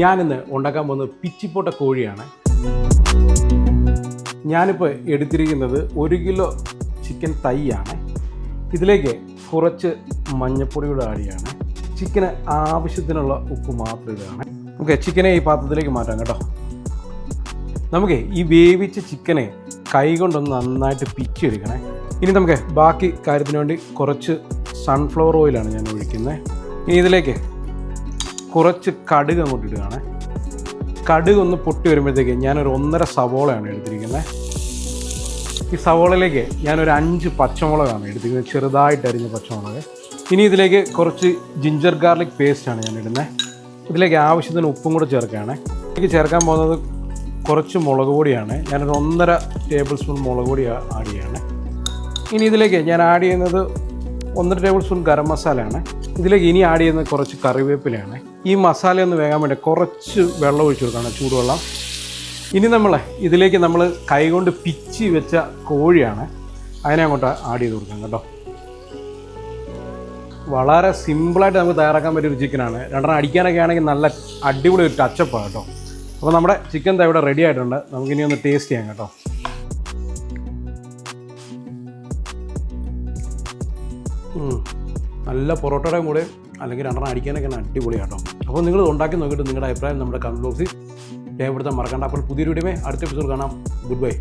ഞാനിന്ന് ഉണ്ടാക്കാൻ പോകുന്നത് പിച്ചിപ്പോട്ട കോഴിയാണ്. ഞാനിപ്പോൾ എടുത്തിരിക്കുന്നത് ഒരു കിലോ ചിക്കൻ തൈയാണ്. ഇതിലേക്ക് കുറച്ച് മഞ്ഞപ്പൊടിയുടെ അടിയാണ്. ചിക്കന് ആവശ്യത്തിനുള്ള ഉപ്പ് മാത്രം ഇതാണ്. നമുക്ക് ചിക്കനെ ഈ പാത്രത്തിലേക്ക് മാറ്റാം കേട്ടോ. നമുക്ക് ഈ വേവിച്ച ചിക്കനെ കൈ കൊണ്ടൊന്ന് നന്നായിട്ട് പിച്ചെടുക്കണേ ഇനി നമുക്ക് ബാക്കി കാര്യത്തിന് വേണ്ടി കുറച്ച് സൺഫ്ലവർ ഓയിലാണ് ഞാൻ ഒഴിക്കുന്നത്. ഇനി ഇതിലേക്ക് കുറച്ച് കടുക് അങ്ങോട്ട് ഇടുകയാണ് കടുക് ഒന്ന് പൊട്ടി വരുമ്പോഴത്തേക്ക് ഞാനൊരു ഒന്നര സവോളയാണ് എടുത്തിരിക്കുന്നത്. ഈ സവോളയിലേക്ക് ഞാനൊരു അഞ്ച് പച്ചമുളകാണ് എടുത്തിരിക്കുന്നത്. ചെറുതായിട്ട് അരിഞ്ഞ പച്ചമുളക്. ഇനി ഇതിലേക്ക് കുറച്ച് ജിഞ്ചർ ഗാർലിക് പേസ്റ്റാണ് ഞാൻ ഇടുന്നത്. ഇതിലേക്ക് ആവശ്യത്തിന് ഉപ്പും കൂടെ ചേർക്കുകയാണ്. ഇതിലേക്ക് ചേർക്കാൻ പോകുന്നത് കുറച്ച് മുളക് പൊടിയാണ്. ഞാനൊരു ഒന്നര ടേബിൾ സ്പൂൺ മുളക് പൊടി ആഡ് ചെയ്യാണ്. ഇനി ഇതിലേക്ക് ഞാൻ ആഡ് ചെയ്യുന്നത് ഒന്നര ടേബിൾ സ്പൂൺ ഗരം മസാലയാണ്. ഇതിലേക്ക് ഇനി ആഡ് ചെയ്യുന്നത് കുറച്ച് കറിവേപ്പിലയാണ്. ഈ മസാല ഒന്ന് വേകാൻ വേണ്ടി കുറച്ച് വെള്ളം ഒഴിച്ചു കൊടുക്കണം ചൂടുവെള്ളം. ഇനി നമ്മൾ ഇതിലേക്ക് നമ്മൾ കൈകൊണ്ട് പിച്ചി വെച്ച കോഴിയാണ് അതിനെ അങ്ങോട്ട് ആഡ് ചെയ്ത് കൊടുക്കാം കേട്ടോ. വളരെ സിമ്പിളായിട്ട് നമുക്ക് തയ്യാറാക്കാൻ പറ്റിയ ഒരു ചിക്കനാണ്. രണ്ടെണ്ണം അടിക്കാനൊക്കെ ആണെങ്കിൽ നല്ല അടിപൊളി ഒരു ടച്ചപ്പാണ് കേട്ടോ. അപ്പോൾ നമ്മുടെ ചിക്കൻ ഇവിടെ റെഡി ആയിട്ടുണ്ട്. നമുക്കിനി ഒന്ന് ടേസ്റ്റ് ചെയ്യാം കേട്ടോ. നല്ല പൊറോട്ടയുടെയും കൂടെ അല്ലെങ്കിൽ രണ്ടെണ്ണം അടിക്കാനൊക്കെ അടിപൊളി കേട്ടോ അപ്പോൾ നിങ്ങൾ ഉണ്ടാക്കി നോക്കിയിട്ട് നിങ്ങളുടെ അഭിപ്രായം നമ്മുടെ കമന്റ് ബോക്സിൽ രേഖപ്പെടുത്താൻ മറക്കണ്ട. അപ്പോൾ പുതിയൊരു വീഡിയോ അടുത്ത എപ്പിസോഡ് കാണാം. Good bye